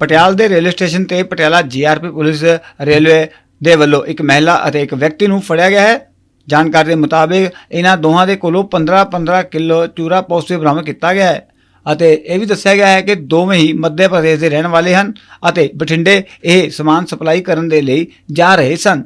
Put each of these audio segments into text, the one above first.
ਪਟਿਆਲ ਦੇ railway station ਤੇ Patiala GRP police railway ਦੇ ਵੱਲੋਂ ਇੱਕ ਮਹਿਲਾ ਅਤੇ ਇੱਕ ਵਿਅਕਤੀ ਨੂੰ ਫੜਿਆ ਗਿਆ ਹੈ। ਜਾਣਕਾਰੀ ਦੇ ਮੁਤਾਬਿਕ ਇਹਨਾਂ ਦੋਹਾਂ ਦੇ ਕੋਲੋਂ 15-15 ਕਿਲੋ ਚੂਰਾ ਪੋਸਟਿਵ ਬਰਾਮਦ ਕੀਤਾ ਗਿਆ ਹੈ ਅਤੇ ਇਹ ਵੀ ਦੱਸਿਆ ਗਿਆ ਹੈ ਕਿ ਦੋਵੇਂ ਹੀ ਮੱਧ ਪ੍ਰਦੇਸ਼ ਦੇ ਰਹਿਣ ਵਾਲੇ ਹਨ ਅਤੇ ਬਠਿੰਡੇ ਇਹ ਸਮਾਨ ਸਪਲਾਈ ਕਰਨ ਦੇ ਲਈ ਜਾ ਰਹੇ ਸਨ।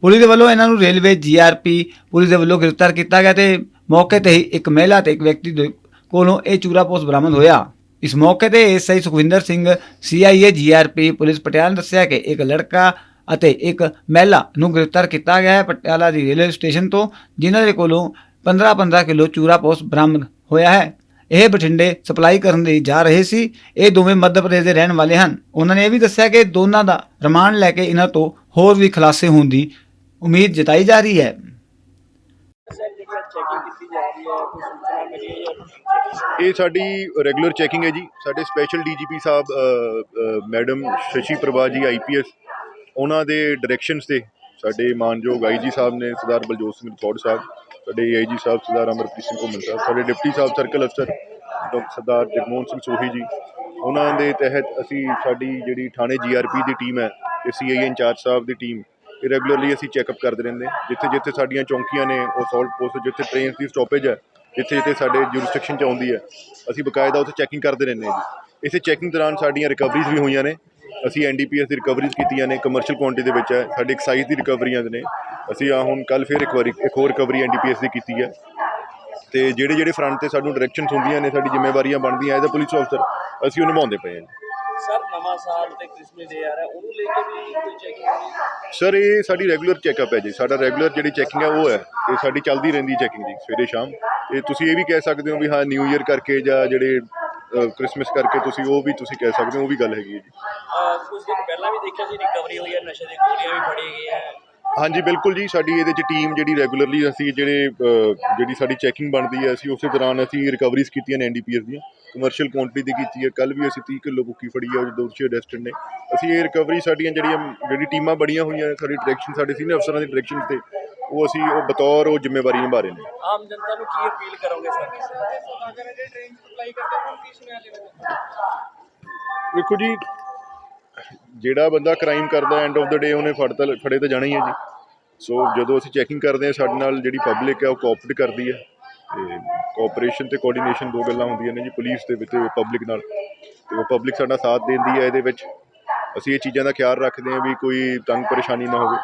ਪੁਲਿਸ ਦੇ ਵੱਲੋਂ ਇਹਨਾਂ ਨੂੰ ਰੇਲਵੇ ਜੀਆਰਪੀ ਪੁਲਿਸ ਦੇ ਵੱਲੋਂ ਗ੍ਰਿਫਤਾਰ ਕੀਤਾ ਗਿਆ ਤੇ ਮੌਕੇ ਤੇ ਹੀ ਇੱਕ ਮਹਿਲਾ ਤੇ ਇੱਕ ਵਿਅਕਤੀ ਦੇ ਕੋਲੋਂ ਇਹ ਚੂਰਾ ਪੋਸਟ ਬਰਾਮਦ ਹੋਇਆ। ਇਸ ਮੌਕੇ ਤੇ SI Sukhwinder Singh CIA GRP police Patiala ਨੇ ਦੱਸਿਆ ਕਿ ਇੱਕ ਲੜਕਾ ਅਤੇ ਇੱਕ ਮਹਿਲਾ ਨੂੰ ਗ੍ਰਿਫਤਾਰ ਕੀਤਾ ਗਿਆ ਹੈ ਪਟਿਆਲਾ ਦੀ ਰੇਲਵੇ ਸਟੇਸ਼ਨ ਤੋਂ, ਜਿਨ੍ਹਾਂ ਦੇ ਕੋਲੋਂ 15-15 ਕਿਲੋ ਚੂਰਾ ਪੋਸਟ ਬਰਾਮਦ ਹੋਇਆ ਹੈ। ਇਹ ਬਠਿੰਡੇ ਸਪਲਾਈ ਕਰਨ ਲਈ ਜਾ ਰਹੇ ਸੀ। ਇਹ ਦੋਵੇਂ ਮੱਧ ਪ੍ਰਦੇਸ਼ ਦੇ ਰਹਿਣ ਵਾਲੇ ਹਨ। ਉਹਨਾਂ ਨੇ ਇਹ ਵੀ ਦੱਸਿਆ ਕਿ ਦੋਨਾਂ ਦਾ ਰਿਮਾਂਡ ਲੈ ਕੇ ਇਹਨਾਂ ਤੋਂ ਹੋਰ ਵੀ ਖੁਲਾਸੇ ਹੋਣ ਦੀ ਉਮੀਦ ਜਤਾਈ ਜਾ ਰਹੀ ਹੈ। ਚੈਕਿੰਗ ਕੀਤੀ ਜਾ ਰਹੀ ਹੈ ਕੋਈ ਸੂਚਨਾ ਮਿਲੀ ਹੈ ਜਾਂ ਇਹ ਸਾਡੀ ਰੈਗੂਲਰ ਚੈਕਿੰਗ ਹੈ ਜੀ। ਸਾਡੇ ਸਪੈਸ਼ਲ ਡੀਜੀਪੀ ਸਾਹਿਬ ਅ, ਅ, ਮੈਡਮ ਸ਼ਸ਼ੀ ਪ੍ਰਭਾ ਜੀ ਆਈਪੀਐਸ ਉਹਨਾਂ ਦੇ ਡਾਇਰੈਕਸ਼ਨਸ ਤੇ ਸਾਡੇ ਮਾਨਯੋਗ ਆਈਜੀ ਸਾਹਿਬ ਨੇ ਸਰਦਾਰ ਬਲਜੋਤ ਸਿੰਘ ਰਠੌੜ ਸਾਹਿਬ ਸਾਡੇ ਆਈਜੀ ਸਾਹਿਬ ਸਰਦਾਰ ਅਮਰਪ੍ਰੀਤ ਸਿੰਘ ਘੁੰਮਣ ਸਾਹਿਬ ਸਾਡੇ ਡਿਪਟੀ ਸਾਹਿਬ ਸਰਕਲ ਅਫਸਰ ਡਾਕਟਰ ਸਰਦਾਰ ਜਗਮੋਹਨ ਸਿੰਘ ਸੋਹੀ ਜੀ ਉਹਨਾਂ ਦੇ ਤਹਿਤ ਅਸੀਂ ਸਾਡੀ ਜਿਹੜੀ ਥਾਣੇ ਜੀਆਰਪੀ ਦੀ ਟੀਮ ਹੈ ਤੇ ਸੀਆਈਏ ਇੰਚਾਰਜ ਸਾਹਿਬ ਦੀ ਟੀਮ ਰੈਗੂਲਰਲੀ ਅਸੀਂ ਚੈੱਕਅਪ ਕਰਦੇ ਰਹਿੰਦੇ ਹਾਂ। ਜਿੱਥੇ ਜਿੱਥੇ ਸਾਡੀਆਂ ਚੌਂਕੀਆਂ ਨੇ, ਉਹ ਸੌਲਟ ਪੋਸਟ ਜਿੱਥੇ ਟ੍ਰੇਨ ਦੀ ਸਟਾਪੇਜ ਹੈ, ਜਿੱਥੇ ਜਿੱਥੇ ਸਾਡੇ ਜੁਰਿਸਡਿਕਸ਼ਨ ਚ ਆਉਂਦੀ ਹੈ, ਅਸੀਂ ਬਕਾਇਦਾ ਉੱਥੇ ਚੈਕਿੰਗ ਕਰਦੇ ਰਹਿੰਦੇ ਹਾਂ ਜੀ। ਇਸੇ ਚੈਕਿੰਗ ਦੌਰਾਨ ਸਾਡੀਆਂ ਰਿਕਵਰੀਜ਼ ਵੀ ਹੋਈਆਂ ਨੇ। ਅਸੀਂ ਐਨਡੀਪੀਐਸ ਦੀ ਰਿਕਵਰੀਜ਼ ਕੀਤੀਆਂ ਨੇ ਕਮਰਸ਼ੀਅਲ ਕੁਆਂਟੀ ਦੇ ਵਿੱਚ ਹੈ, ਸਾਡੇ ਐਕਸਾਈਜ਼ ਦੀ ਰਿਕਵਰੀਆਂ ਨੇ। ਅਸੀਂ ਆ ਹੁਣ ਕੱਲ ਫਿਰ ਇੱਕ ਵਾਰੀ, ਇੱਕ ਹੋਰ ਰਿਕਵਰੀ ਐਨਡੀਪੀਐਸ ਦੀ ਕੀਤੀ ਹੈ। ਤੇ ਜਿਹੜੇ ਜਿਹੜੇ ਫਰੰਟ ਤੇ ਸਾਨੂੰ ਡਾਇਰੈਕਸ਼ਨਸ ਹੁੰਦੀਆਂ ਨੇ, ਸਾਡੀ ਜ਼ਿੰਮੇਵਾਰੀਆਂ ਬਣਦੀਆਂ ਐਜ਼ ਅ ਪੁਲਿਸ ਅਫਸਰ ਅਸੀਂ ਉਹ ਨਿਭਾਉਂਦੇ ਪਏ ਹਾਂ ਸਰ, ਨਵਾਂ ਸਾਲ ਤੇ ਕ੍ਰਿਸਮਸ ਡੇ ਆ ਰਿਹਾ, ਉਹਨੂੰ ਲੈ ਕੇ ਵੀ ਕੋਈ ਚੈਕਿੰਗ ਸਰ, ਇਹ ਸਾਡੀ ਰੈਗੂਲਰ ਚੈੱਕਅਪ ਹੈ ਜੀ। ਸਾਡਾ ਰੈਗੂਲਰ ਜਿਹੜੀ ਚੈਕਿੰਗ ਹੈ, ਉਹ ਹੈ। ਇਹ ਸਾਡੀ ਚੱਲਦੀ ਰਹਿੰਦੀ ਚੈਕਿੰਗ ਜੀ, ਸਵੇਰੇ ਸ਼ਾਮ। ਤੇ ਤੁਸੀਂ ਇਹ ਵੀ ਕਹਿ ਸਕਦੇ ਹੋ ਵੀ ਹਾਂ ਨਿਊ ਈਅਰ ਕਰਕੇ ਜਾਂ ਜਿਹੜੇ ਕ੍ਰਿਸਮਸ ਕਰਕੇ ਤੁਸੀਂ ਉਹ ਵੀ ਤੁਸੀਂ ਕਹਿ ਸਕਦੇ ਹੋ, ਉਹ ਵੀ ਗੱਲ ਹੈਗੀ ਹੈ ਜੀ। ਅਹ ਕੁਝ ਦਿਨ ਪਹਿਲਾਂ ਵੀ ਦੇਖਿਆ ਸੀ ਰਿਕਵਰੀ ਹੋਈ ਹੈ, ਨਸ਼ੇ ਦੀਆਂ ਗੋਲੀਆਂ ਵੀ ਫੜੀ ਗਈਆਂ। ਹਾਂਜੀ ਬਿਲਕੁਲ ਜੀ। ਸਾਡੀ ਇਹਦੇ ਚ ਟੀਮ ਜਿਹੜੀ ਰੈਗੂਲਰਲੀ ਅਸੀਂ ਜਿਹੜੇ ਜਿਹੜੀ ਸਾਡੀ ਚੈਕਿੰਗ ਬਣਦੀ ਹੈ ਅਸੀਂ ਉਸੇ ਦੌਰਾਨ ਅਸੀਂ ਰਿਕਵਰੀਜ਼ ਕੀਤੀਆਂ ਨੇ ਐਨਡੀਪੀਐਸ ਦੀਆਂ। ਕਮਰਸ਼ੀਅਲ ਕੁਆਂਟੀਟੀ ਦੀ ਕੀਤੀ ਹੈ। ਕੱਲ ਵੀ ਅਸੀਂ 30 ਕਿਲੋ ਬੁੱਕੀ ਫੜੀ ਹੈ ਉਹ ਦੋਸ਼ੀ ਅਰੈਸਟਡ ਨੇ। ਅਸੀਂ ਇਹ ਰਿਕਵਰੀ ਸਾਡੀਆਂ ਜਿਹੜੀਆਂ ਜਿਹੜੀ ਟੀਮਾਂ ਬੜੀਆਂ ਹੋਈਆਂ ਨੇ, ਸਾਡੀ ਡਾਇਰੈਕਸ਼ਨ ਸਾਡੇ ਸੀਨੀਅਰ ਅਫਸਰਾਂ ਦੀ ਡਾਇਰੈਕਸ਼ਨ ਤੇ ਉਹ ਅਸੀਂ ਉਹ ਬਤੌਰ ਉਹ ਜ਼ਿੰਮੇਵਾਰੀ ਨਿਭਾ ਰਹੇ ਨੇ। ਆਮ ਜਨਤਾ ਨੂੰ ਕੀ ਅਪੀਲ ਕਰੋਗੇ ਸਰ? ਦੇਖੋ ਜੀ ਜਿਹੜਾ ਬੰਦਾ ਕ੍ਰਾਈਮ ਕਰਦਾ ਐਂਡ ਆਫ ਦਾ ਡੇ ਉਹਨੇ ਫੜ ਤਾਂ ਫੜੇ ਤਾਂ ਜਾਣਾ ਹੀ ਹੈ ਜੀ। ਸੋ ਜਦੋਂ ਅਸੀਂ ਚੈਕਿੰਗ ਕਰਦੇ ਹਾਂ, ਸਾਡੇ ਨਾਲ ਜਿਹੜੀ ਪਬਲਿਕ ਹੈ ਉਹ ਕੋਆਪਰੇਟ ਕਰਦੀ ਹੈ ਤੇ ਕੋਆਪਰੇਸ਼ਨ ਤੇ ਕੋਆਰਡੀਨੇਸ਼ਨ ਦੋ ਗੱਲਾਂ ਹੁੰਦੀਆਂ ਨੇ ਜੀ ਪੁਲਿਸ ਦੇ ਵਿੱਚ ਪਬਲਿਕ ਨਾਲ। ਤੇ ਉਹ ਪਬਲਿਕ ਸਾਡਾ ਸਾਥ ਦਿੰਦੀ ਹੈ ਇਹਦੇ ਵਿੱਚ। ਅਸੀਂ ਇਹ ਚੀਜ਼ਾਂ ਦਾ ਖਿਆਲ ਰੱਖਦੇ ਹਾਂ ਵੀ ਕੋਈ ਤੰਗ ਪਰੇਸ਼ਾਨੀ ਨਾ ਹੋਵੇ।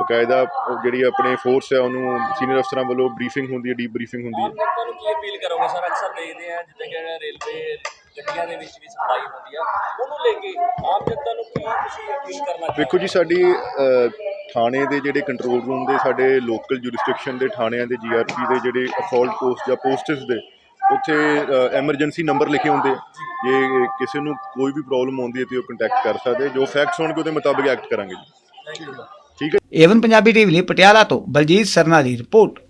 ਬਕਾਇਦਾ ਜਿਹੜੀ ਆਪਣੇ ਫੋਰਸ ਹੈ ਉਹਨੂੰ ਸੀਨੀਅਰ ਅਫਸਰਾਂ ਵੱਲੋਂ ਬਰੀਫਿੰਗ ਹੁੰਦੀ ਹੈ ਡੀਪ ਬਰੀਫਿੰਗ ਹੁੰਦੀ ਹੈ। ਆਮ ਜਨਤਾ ਨੂੰ ਕੀ ਅਪੀਲ ਕਰੋਗੇ ਸਰ ਅਕਸਰ ਦੇਖਦੇ ਆ ਜਿੱਦਾਂ ਕਿ ਰੇਲਵੇ ਗੱਡੀਆਂ ਦੇ ਵਿੱਚ ਵੀ ਸਪਲਾਈ ਹੁੰਦੀ ਆ ਉਹਨੂੰ ਲੈ ਕੇ ਆਮ ਜਨਤਾ ਨੂੰ ਕੀ ਤੁਸੀਂ ਅਪੀਲ ਕਰਨਾ ਚਾਹੁੰਦੇ ਵੇਖੋ ਜੀ ਸਾਡੀ ਥਾਣੇ ਦੇ ਜਿਹੜੇ ਕੰਟਰੋਲ ਰੂਮ ਦੇ ਸਾਡੇ ਲੋਕਲ ਜੁਰਿਸਡਿਕਸ਼ਨ ਦੇ ਥਾਣਿਆਂ ਦੇ ਜੀਆਰਪੀ ਦੇ ਜਿਹੜੇ ਅਸੌਲਟ ਪੋਸਟ ਜਾਂ ਪੋਸਟਸ ਦੇ ਉੱਥੇ ਐਮਰਜੈਂਸੀ ਨੰਬਰ ਲਿਖੇ ਹੁੰਦੇ। ਜੇ। ਕਿਸੇ ਨੂੰ ਕੋਈ ਵੀ ਪ੍ਰੋਬਲਮ ਆਉਂਦੀ ਹੈ ਤੇ ਉਹ ਕੰਟੈਕਟ ਕਰ ਸਕਦੇ ਜੋ ਫੈਕਟਸ ਹੋਣਗੇ ਉਹਦੇ ਮੁਤਾਬਿਕ ਐਕਟ ਕਰਾਂਗੇ ਜੀ। ਥੈਂਕ ਯੂ ਠੀਕ ਹੈ। ਏਵਨ ਪੰਜਾਬੀ ਟੀਵੀ ਲਈ ਪਟਿਆਲਾ ਤੋਂ ਬਲਜੀਤ ਸਰਨਾ ਦੀ ਰਿਪੋਰਟ।